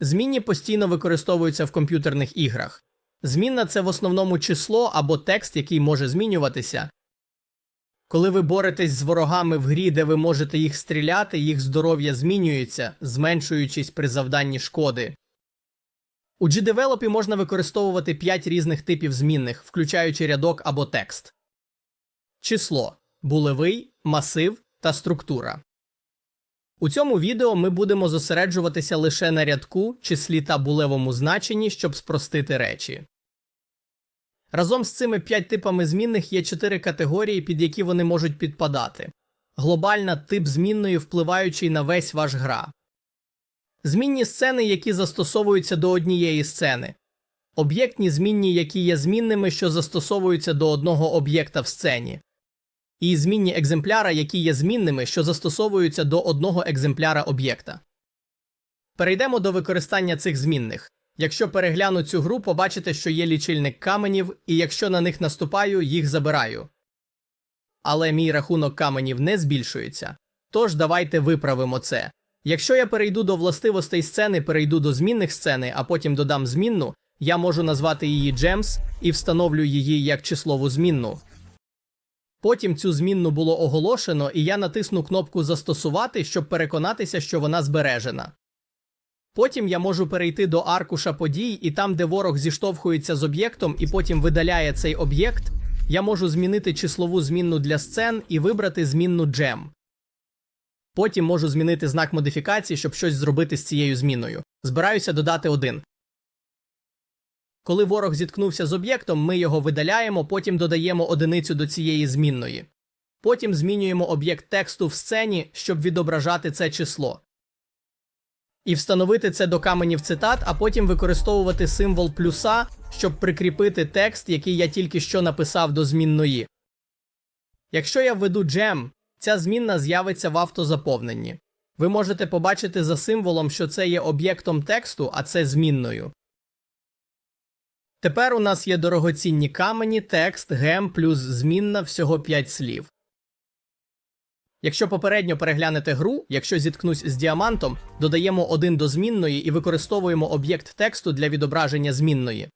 Змінні постійно використовуються в комп'ютерних іграх. Змінна це в основному число або текст, який може змінюватися. Коли ви боретесь з ворогами в грі, де ви можете їх стріляти, їх здоров'я змінюється, зменшуючись при завданні шкоди. У GDevelop можна використовувати 5 різних типів змінних, включаючи рядок або текст. Число, булевий, масив та структура. У цьому відео ми будемо зосереджуватися лише на рядку, числі та булевому значенні, щоб спростити речі. Разом з цими 5 типами змінних є 4 категорії, під які вони можуть підпадати. Глобальна тип змінної, впливаючий на весь ваш гра. Змінні сцени, які застосовуються до однієї сцени. Об'єктні змінні, які є змінними, що застосовуються до одного об'єкта в сцені. І змінні екземпляра, які є змінними, що застосовуються до одного екземпляра об'єкта. Перейдемо до використання цих змінних. Якщо перегляну цю гру, побачите, що є лічильник каменів, і якщо на них наступаю, їх забираю. Але мій рахунок каменів не збільшується. Тож давайте виправимо це. Якщо я перейду до властивостей сцени, перейду до змінних сцени, а потім додам змінну, я можу назвати її Gems і встановлю її як числову змінну. Потім цю змінну було оголошено, і я натисну кнопку Застосувати, щоб переконатися, що вона збережена. Потім я можу перейти до аркуша подій, і там, де ворог зіштовхується з об'єктом і потім видаляє цей об'єкт, я можу змінити числову змінну для сцен і вибрати змінну Gem. Потім можу змінити знак модифікації, щоб щось зробити з цією зміною. Збираюся додати один. Коли ворог зіткнувся з об'єктом, ми його видаляємо, потім додаємо одиницю до цієї змінної. Потім змінюємо об'єкт тексту в сцені, щоб відображати це число. І встановити це до каменів цитат, а потім використовувати символ плюса, щоб прикріпити текст, який я тільки що написав до змінної. Якщо я введу gem, ця змінна з'явиться в автозаповненні. Ви можете побачити за символом, що це є об'єктом тексту, а це змінною. Тепер у нас є дорогоцінні камені, текст, гем плюс змінна всього 5 слів. Якщо попередньо переглянете гру, якщо зіткнусь з діамантом, додаємо один до змінної і використовуємо об'єкт тексту для відображення змінної.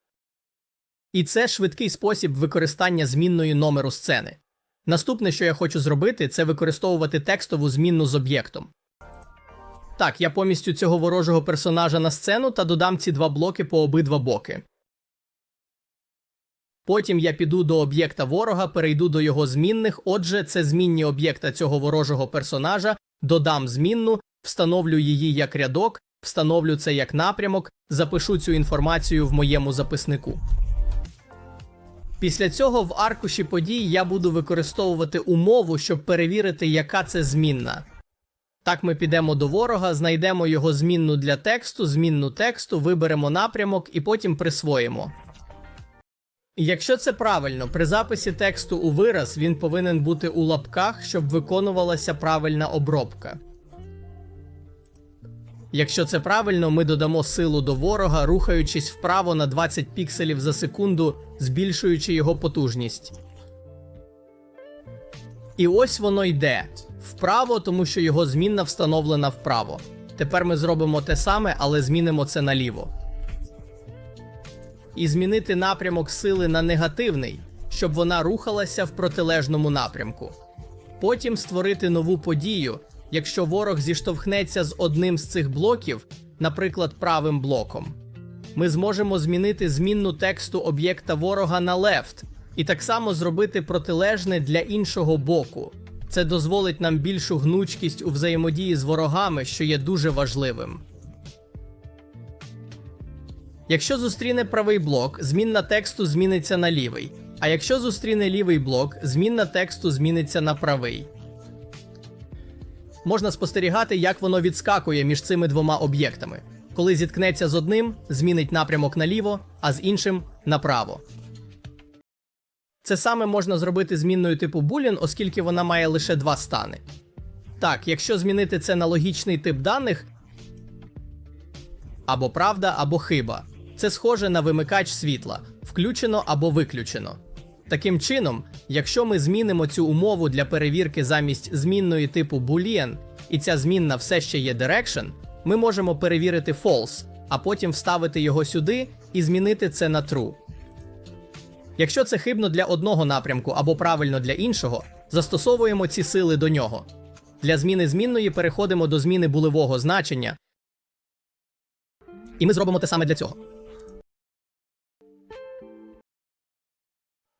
І це швидкий спосіб використання змінної номеру сцени. Наступне, що я хочу зробити, це використовувати текстову змінну з об'єктом. Так, я помістю цього ворожого персонажа на сцену та додам ці два блоки по обидва боки. Потім я піду до об'єкта ворога, перейду до його змінних. Отже, це змінні об'єкта цього ворожого персонажа, додам змінну, встановлю її як рядок, встановлю це як напрямок, запишу цю інформацію в моєму записнику. Після цього в аркуші подій я буду використовувати умову, щоб перевірити, яка це змінна. Так ми підемо до ворога, знайдемо його змінну для тексту, змінну тексту, виберемо напрямок і потім присвоїмо. Якщо це правильно, при записі тексту у вираз він повинен бути у лапках, щоб виконувалася правильна обробка. Якщо це правильно, ми додамо силу до ворога, рухаючись вправо на 20 пікселів за секунду, збільшуючи його потужність. І ось воно йде вправо, тому що його змінна встановлена вправо. Тепер ми зробимо те саме, але змінимо це наліво і змінити напрямок сили на негативний, щоб вона рухалася в протилежному напрямку. Потім створити нову подію, якщо ворог зіштовхнеться з одним з цих блоків, наприклад, правим блоком. Ми зможемо змінити змінну тексту об'єкта ворога на left і так само зробити протилежне для іншого боку. Це дозволить нам більшу гнучкість у взаємодії з ворогами, що є дуже важливим. Якщо зустріне правий блок, змінна тексту зміниться на лівий. А якщо зустріне лівий блок, змінна тексту зміниться на правий. Можна спостерігати, як воно відскакує між цими двома об'єктами. Коли зіткнеться з одним, змінить напрямок наліво, а з іншим направо. Це саме можна зробити змінною типу Boolean, оскільки вона має лише два стани. Так, якщо змінити це на логічний тип даних або правда, або хиба. Це схоже на вимикач світла, включено або виключено. Таким чином, якщо ми змінимо цю умову для перевірки замість змінної типу Boolean, і ця змінна все ще є direction, ми можемо перевірити false, а потім вставити його сюди і змінити це на true. Якщо це хибно для одного напрямку або правильно для іншого, застосовуємо ці сили до нього. Для зміни змінної переходимо до зміни булевого значення, і ми зробимо те саме для цього.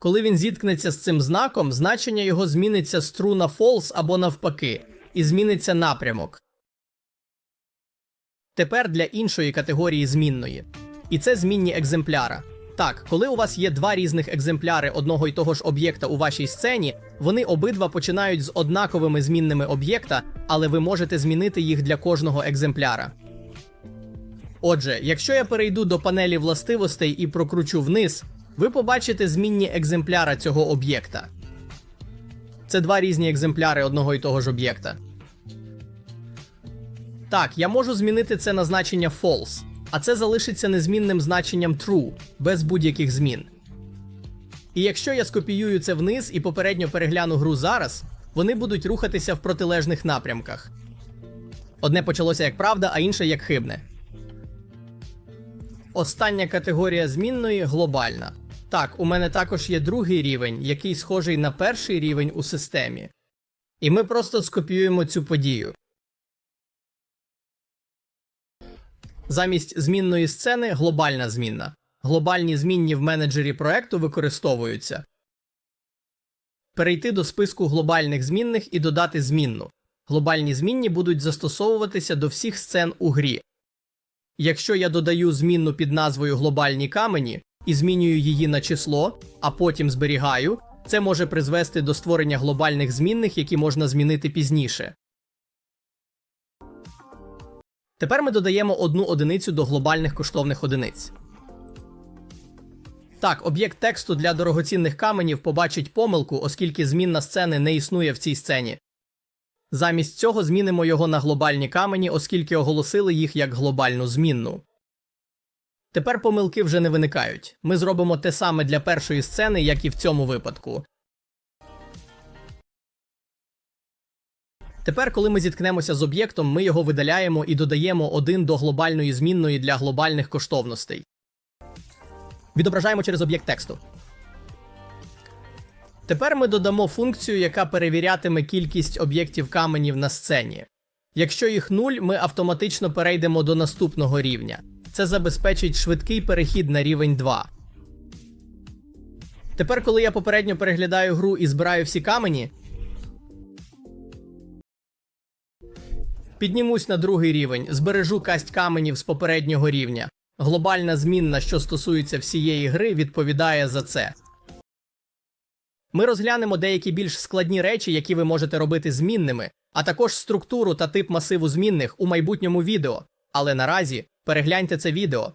Коли він зіткнеться з цим знаком, значення його зміниться з true на false або навпаки, і зміниться напрямок. Тепер для іншої категорії змінної. І це змінні екземпляра. Так, коли у вас є два різних екземпляри одного й того ж об'єкта у вашій сцені, вони обидва починають з однаковими змінними об'єкта, але ви можете змінити їх для кожного екземпляра. Отже, якщо я перейду до панелі властивостей і прокручу вниз, ви побачите змінні екземпляра цього об'єкта. Це два різні екземпляри одного і того ж об'єкта. Так, я можу змінити це на значення false, а це залишиться незмінним значенням true, без будь-яких змін. І якщо я скопіюю це вниз і попередньо перегляну гру зараз, вони будуть рухатися в протилежних напрямках. Одне почалося як правда, а інше як хибне. Остання категорія змінної глобальна. Так, у мене також є другий рівень, який схожий на перший рівень у системі. І ми просто скопіюємо цю подію. Замість змінної сцени глобальна змінна. Глобальні змінні в менеджері проекту використовуються. Перейти до списку глобальних змінних і додати змінну. Глобальні змінні будуть застосовуватися до всіх сцен у грі. Якщо я додаю змінну під назвою глобальні камені і змінюю її на число, а потім зберігаю, це може призвести до створення глобальних змінних, які можна змінити пізніше. Тепер ми додаємо одну одиницю до глобальних коштовних одиниць. Так, об'єкт тексту для дорогоцінних каменів побачить помилку, оскільки змінна сцени не існує в цій сцені. Замість цього змінимо його на глобальні камені, оскільки оголосили їх як глобальну змінну. Тепер помилки вже не виникають. Ми зробимо те саме для першої сцени, як і в цьому випадку. Тепер, коли ми зіткнемося з об'єктом, ми його видаляємо і додаємо один до глобальної змінної для глобальних коштовностей. Відображаємо через об'єкт тексту. Тепер ми додамо функцію, яка перевірятиме кількість об'єктів каменів на сцені. Якщо їх нуль, ми автоматично перейдемо до наступного рівня. Це забезпечить швидкий перехід на рівень 2. Тепер, коли я попередньо переглядаю гру і збираю всі камені, піднімусь на другий рівень, збережу касть каменів з попереднього рівня. Глобальна змінна, що стосується всієї гри, відповідає за це. Ми розглянемо деякі більш складні речі, які ви можете робити змінними, а також структуру та тип масиву змінних у майбутньому відео. Але наразі перегляньте це відео,